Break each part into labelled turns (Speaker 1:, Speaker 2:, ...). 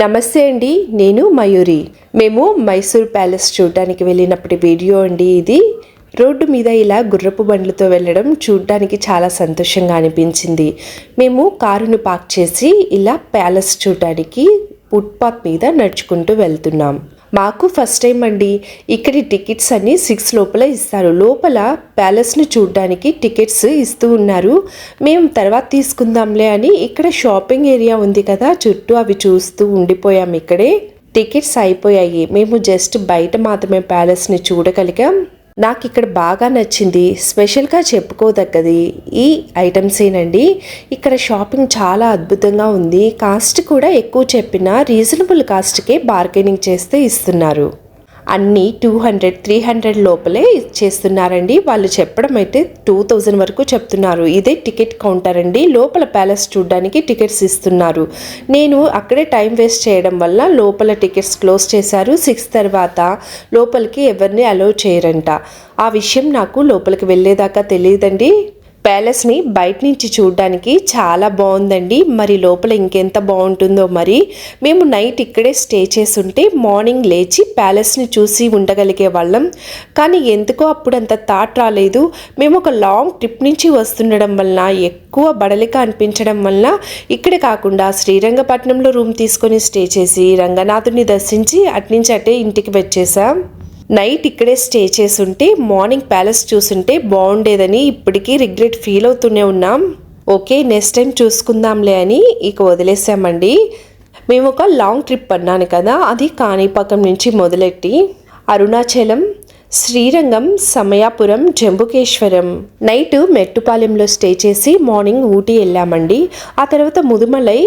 Speaker 1: నమస్తే అండి నేను మయూరి. మేము మైసూర్ ప్యాలెస్ చూడడానికి వెళ్ళినప్పటి వీడియో అండి ఇది. రోడ్డు మీద ఇలా గుర్రపు బండ్లతో వెళ్ళడం చూడడానికి చాలా సంతోషంగా అనిపించింది. మేము కారును పార్క్ చేసి ఇలా ప్యాలెస్ చూడడానికి ఫుట్పాత్ మీద నడుచుకుంటూ వెళ్తున్నాం. మాకు ఫస్ట్ టైం అండి. ఇక్కడి టికెట్స్ అన్ని సిక్స్ లోపల ఇస్తారు. లోపల ప్యాలెస్ను చూడడానికి టికెట్స్ ఇస్తూ ఉన్నారు. మేము తర్వాత తీసుకుందాంలే అని ఇక్కడ షాపింగ్ ఏరియా ఉంది కదా చుట్టూ అవి చూస్తూ ఉండిపోయాం ఇక్కడే. టికెట్స్ అయిపోయాయి. మేము జస్ట్ బయట మాత్రమే ప్యాలెస్ని చూడగలిగాం. నాకు ఇక్కడ బాగా నచ్చింది స్పెషల్గా చెప్పుకోదగ్గది ఈ ఐటమ్స్ ఏనండి ఇక్కడ షాపింగ్ చాలా అద్భుతంగా ఉంది. కాస్ట్ కూడా ఎక్కువ చెప్పిన రీజనబుల్ కాస్ట్కే బార్గెనింగ్ చేస్తే ఇస్తున్నారు. అన్నీ టూ హండ్రెడ్ త్రీ హండ్రెడ్ లోపలే చేస్తున్నారండి. వాళ్ళు చెప్పడం అయితే టూ థౌజండ్ వరకు చెప్తున్నారు. ఇదే టికెట్ కౌంటర్ అండి. లోపల ప్యాలెస్ చూడడానికి టికెట్స్ ఇస్తున్నారు. నేను అక్కడే టైం వేస్ట్ చేయడం వల్ల లోపల టికెట్స్ క్లోజ్ చేశారు. సిక్స్ తర్వాత లోపలికి ఎవరిని అలౌ చేయరంట. ఆ విషయం నాకు లోపలికి వెళ్ళేదాకా తెలియదండి. ప్యాలెస్ని బయట నుంచి చూడడానికి చాలా బాగుందండి. మరి లోపల ఇంకెంత బాగుంటుందో మరి మేము నైట్ ఇక్కడే స్టే చేసుంటే మార్నింగ్ లేచి ప్యాలెస్ని చూసి ఉండగలిగే వాళ్ళం. కానీ ఎందుకో అప్పుడు అంత థాట్ రాలేదు. మేము ఒక లాంగ్ ట్రిప్ నుంచి వస్తుండడం వలన ఎక్కువ బడలిక అనిపించడం వలన ఇక్కడ కాకుండా శ్రీరంగపట్నంలో రూమ్ తీసుకొని స్టే చేసి రంగనాథుని దర్శించి అట్నుంచి అటే ఇంటికి వచ్చేసాం. నైట్ ఇక్కడే స్టే చేసుంటే మార్నింగ్ ప్యాలెస్ చూసుంటే బాగుండేదని ఇప్పటికీ రిగ్రెట్ ఫీల్ అవుతూనే ఉన్నాం. ఓకే నెక్స్ట్ టైం చూసుకుందాంలే అని ఇక వదిలేసామండి. మేము ఒక లాంగ్ ట్రిప్ అన్నాను కదా అది కాణిపాకం నుంచి మొదలెట్టి అరుణాచలం శ్రీరంగం సమయాపురం జంబుకేశ్వరం. నైట్ మెట్టుపాలెంలో స్టే చేసి మార్నింగ్ ఊటీ వెళ్ళామండి. ఆ తర్వాత ముదుమలై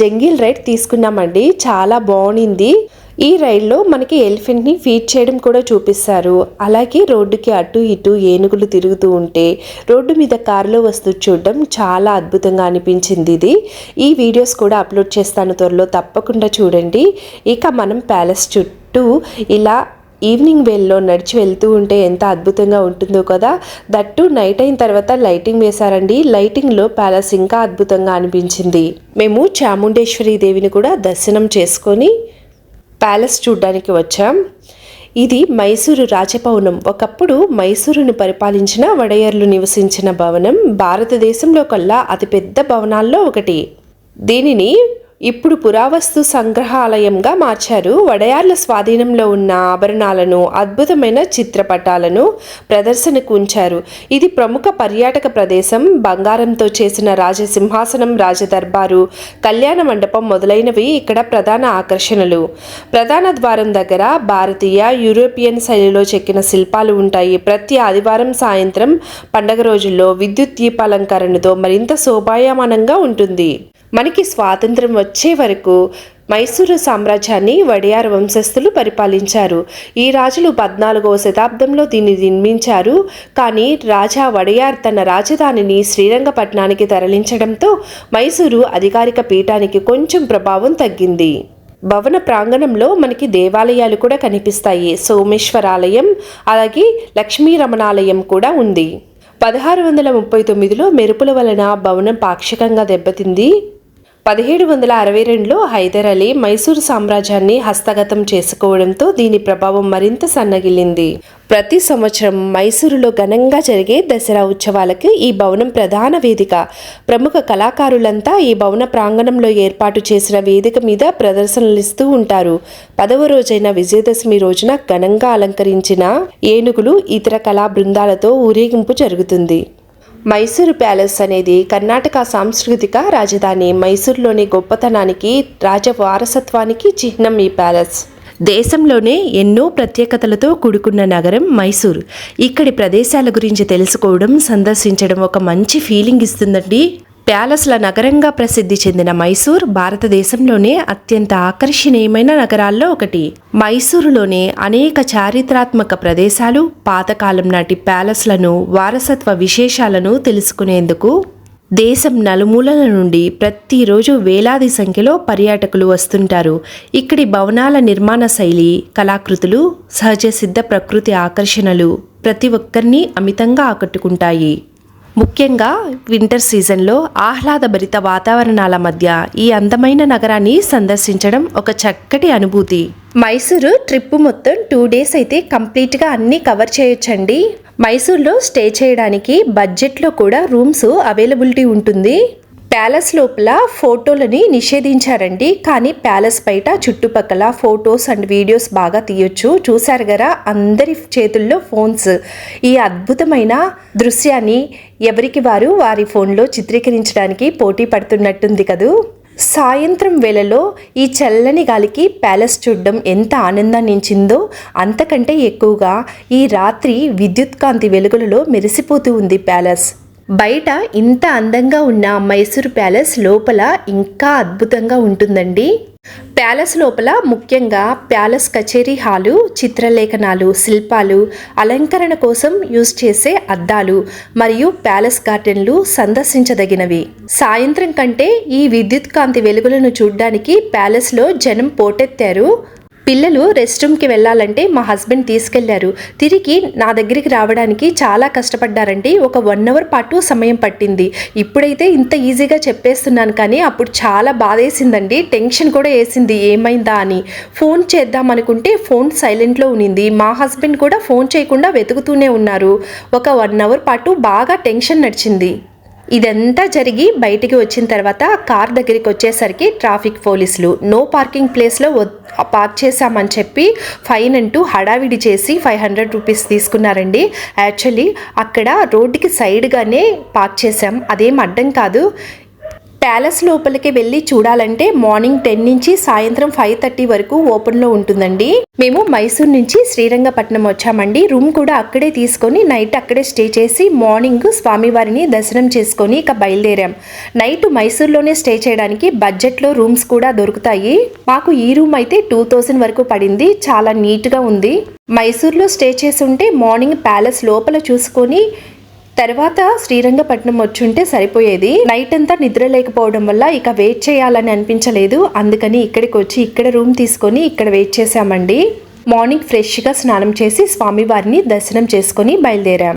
Speaker 1: జంగిల్ రైడ్ తీసుకున్నామండి. చాలా బాగుంది ఈ రైల్లో మనకి ఎలిఫెంట్ని ఫీడ్ చేయడం కూడా చూపిస్తారు. అలాగే రోడ్డుకి అటు ఇటు ఏనుగులు తిరుగుతూ ఉంటే రోడ్డు మీద కారులో వస్తూ చూడడం చాలా అద్భుతంగా అనిపించింది ఇది. ఈ వీడియోస్ కూడా అప్లోడ్ చేస్తాను త్వరలో తప్పకుండా చూడండి. ఇక మనం ప్యాలెస్ చుట్టూ ఇలా ఈవినింగ్ వేల్లో నడిచి వెళ్తూ ఉంటే ఎంత అద్భుతంగా ఉంటుందో కదా. దట్టు నైట్ అయిన తర్వాత లైటింగ్ వేశారండి. లైటింగ్లో ప్యాలెస్ ఇంకా అద్భుతంగా అనిపించింది. మేము చాముండేశ్వరి దేవిని కూడా దర్శనం చేసుకొని ప్యాలెస్ చూడ్డానికి వచ్చాం. ఇది మైసూరు రాజభవనం ఒకప్పుడు మైసూరును పరిపాలించిన వడయర్లు నివసించిన భవనం భారతదేశంలో కల్లా అతిపెద్ద భవనాల్లో ఒకటి. దీనిని ఇప్పుడు పురావస్తు సంగ్రహాలయంగా మార్చారు. వడయార్ల స్వాధీనంలో ఉన్న ఆభరణాలను అద్భుతమైన చిత్రపటాలను ప్రదర్శనకు ఉంచారు. ఇది ప్రముఖ పర్యాటక ప్రదేశం. బంగారంతో చేసిన రాజసింహాసనం రాజదర్బారు కళ్యాణ మండపం మొదలైనవి ఇక్కడ ప్రధాన ఆకర్షణలు. ప్రధాన ద్వారం దగ్గర భారతీయ యూరోపియన్ శైలిలో చెక్కిన శిల్పాలు ఉంటాయి. ప్రతి ఆదివారం సాయంత్రం పండగ రోజుల్లో విద్యుత్ దీపాలంకరణతో మరింత శోభాయమానంగా ఉంటుంది. మనకి స్వాతంత్రం వచ్చే వరకు మైసూరు సామ్రాజ్యాన్ని వడియార్ వంశస్థులు పరిపాలించారు. ఈ రాజులు పద్నాలుగవ శతాబ్దంలో దీన్ని నిర్మించారు. కానీ రాజా వడియార్ తన రాజధానిని శ్రీరంగపట్నానికి తరలించడంతో మైసూరు అధికారిక పీఠానికి కొంచెం ప్రభావం తగ్గింది. భవన ప్రాంగణంలో మనకి దేవాలయాలు కూడా కనిపిస్తాయి. సోమేశ్వరాలయం అలాగే లక్ష్మీ రమణాలయం కూడా ఉంది. పదహారు వందల ముప్పై తొమ్మిదిలో మెరుపుల వలన భవనం పాక్షికంగా దెబ్బతింది. పదిహేడు వందల అరవై రెండులో హైదర్ అలీ మైసూరు సామ్రాజ్యాన్ని హస్తగతం చేసుకోవడంతో దీని ప్రభావం మరింత సన్నగిల్లింది. ప్రతి సంవత్సరం మైసూరులో ఘనంగా జరిగే దసరా ఉత్సవాలకు ఈ భవనం ప్రధాన వేదిక. ప్రముఖ కళాకారులంతా ఈ భవన ప్రాంగణంలో ఏర్పాటు చేసిన వేదిక మీద ప్రదర్శనలు ఇస్తూ ఉంటారు. పదవ రోజైన విజయదశమి రోజున ఘనంగా అలంకరించిన ఏనుగులు ఇతర కళా బృందాలతో ఊరేగింపు జరుగుతుంది. మైసూరు ప్యాలెస్ అనేది కర్ణాటక సాంస్కృతిక రాజధాని. మైసూరులోని గొప్పతనానికి రాజ వారసత్వానికి చిహ్నం ఈ ప్యాలెస్. దేశంలోనే ఎన్నో ప్రత్యేకతలతో కూడుకున్న నగరం మైసూర్. ఇక్కడి ప్రదేశాల గురించి తెలుసుకోవడం సందర్శించడం ఒక మంచి ఫీలింగ్ ఇస్తుందండి ప్యాలెస్ల నగరంగా ప్రసిద్ధి చెందిన మైసూర్ భారతదేశంలోనే అత్యంత ఆకర్షణీయమైన నగరాల్లో ఒకటి. మైసూరులోనే అనేక చారిత్రాత్మక ప్రదేశాలు పాతకాలం నాటి ప్యాలెస్లను వారసత్వ విశేషాలను తెలుసుకునేందుకు దేశం నలుమూలల నుండి ప్రతిరోజు వేలాది సంఖ్యలో పర్యాటకులు వస్తుంటారు. ఇక్కడి భవనాల నిర్మాణ శైలి కళాకృతులు సహజ సిద్ధ ప్రకృతి ఆకర్షణలు ప్రతి ఒక్కరిని అమితంగా ఆకట్టుకుంటాయి. ముఖ్యంగా వింటర్ సీజన్లో ఆహ్లాదభరిత వాతావరణాల మధ్య ఈ అందమైన నగరాన్ని సందర్శించడం ఒక చక్కటి అనుభూతి. మైసూరు ట్రిప్ మొత్తం టూ డేస్ అయితే కంప్లీట్గా అన్నీ కవర్ చేయొచ్చండి. మైసూర్లో స్టే చేయడానికి బడ్జెట్లో కూడా రూమ్స్ అవైలబిలిటీ ఉంటుంది. ప్యాలెస్ లోపల ఫోటోలని నిషేధించారండి. కానీ ప్యాలెస్ బయట చుట్టుపక్కల ఫొటోస్ అండ్ వీడియోస్ బాగా తీయొచ్చు. చూశారు కదా అందరి చేతుల్లో ఫోన్స్. ఈ అద్భుతమైన దృశ్యాన్ని ఎవరికి వారు వారి ఫోన్లో చిత్రీకరించడానికి పోటీ పడుతున్నట్టుంది కదూ? సాయంత్రం వేళలో ఈ చల్లని గాలికి ప్యాలెస్ చూడడం ఎంత ఆనందాన్ని ఇచ్చిందో అంతకంటే ఎక్కువగా ఈ రాత్రి విద్యుత్ కాంతి వెలుగులలో మెరిసిపోతూ ఉంది ప్యాలెస్. బయట ఇంత అందంగా ఉన్న మైసూర్ ప్యాలెస్ లోపల ఇంకా అద్భుతంగా ఉంటుందండి. ప్యాలెస్ లోపల ముఖ్యంగా ప్యాలెస్ కచేరీ హాలు చిత్రలేఖనాలు శిల్పాలు అలంకరణ కోసం యూజ్ చేసే అద్దాలు మరియు ప్యాలెస్ గార్డెన్లు సందర్శించదగినవి. సాయంత్రం కంటే ఈ విద్యుత్ కాంతి వెలుగులను చూడ్డానికి ప్యాలెస్లో జనం పోటెత్తారు. పిల్లలు రెస్ట్ రూమ్కి వెళ్ళాలంటే మా హస్బెండ్ తీసుకెళ్ళారు. తిరిగి నా దగ్గరికి రావడానికి చాలా కష్టపడ్డారండి ఒక వన్ అవర్ పాటు సమయం పట్టింది. ఇప్పుడైతే ఇంత ఈజీగా చెప్పేస్తున్నాను కానీ అప్పుడు చాలా బాధేసిందండి. టెన్షన్ కూడా వేసింది. ఏమైందా అని. ఫోన్ చేద్దాం అనుకుంటే ఫోన్ సైలెంట్లో ఉన్నింది. మా హస్బెండ్ కూడా ఫోన్ చేయకుండా వెతుకుతూనే ఉన్నారు. ఒక వన్ అవర్ పాటు బాగా టెన్షన్ నడిచింది. ఇదంతా జరిగి బయటికి వచ్చిన తర్వాత కార్ దగ్గరికి వచ్చేసరికి ట్రాఫిక్ పోలీసులు నో పార్కింగ్ ప్లేస్లో పార్క్ చేశామని చెప్పి ఫైన్ అంటూ హడావిడి చేసి ఫైవ్ హండ్రెడ్ రూపీస్ తీసుకున్నారండి. యాక్చువల్లీ అక్కడ రోడ్డుకి సైడ్గానే పార్క్ చేశాం. అదేం అడ్డం కాదు. ప్యాలెస్ లోపలికి వెళ్ళి చూడాలంటే మార్నింగ్ టెన్ నుంచి సాయంత్రం ఫైవ్ థర్టీ వరకు ఓపెన్లో ఉంటుందండి. మేము మైసూర్ నుంచి శ్రీరంగపట్నం వచ్చామండి. రూమ్ కూడా అక్కడే తీసుకొని నైట్ అక్కడే స్టే చేసి మార్నింగ్ స్వామివారిని దర్శనం చేసుకొని ఇక బయలుదేరాం. నైట్ మైసూర్లోనే స్టే చేయడానికి బడ్జెట్లో రూమ్స్ కూడా దొరుకుతాయి. మాకు ఈ రూమ్ అయితే టూ థౌజండ్ వరకు పడింది. చాలా నీట్గా ఉంది. మైసూర్లో స్టే చేసి ఉంటే మార్నింగ్ ప్యాలెస్ లోపల చూసుకొని తర్వాత శ్రీరంగపట్నం వచ్చుంటే సరిపోయేది. నైట్ అంతా నిద్ర లేకపోవడం వల్ల ఇక వెయిట్ చేయాలని అనిపించలేదు. అందుకని ఇక్కడికి వచ్చి ఇక్కడ రూమ్ తీసుకొని ఇక్కడ వెయిట్ చేసామండి మార్నింగ్ ఫ్రెష్గా స్నానం చేసి స్వామివారిని దర్శనం చేసుకొని బయలుదేరాం.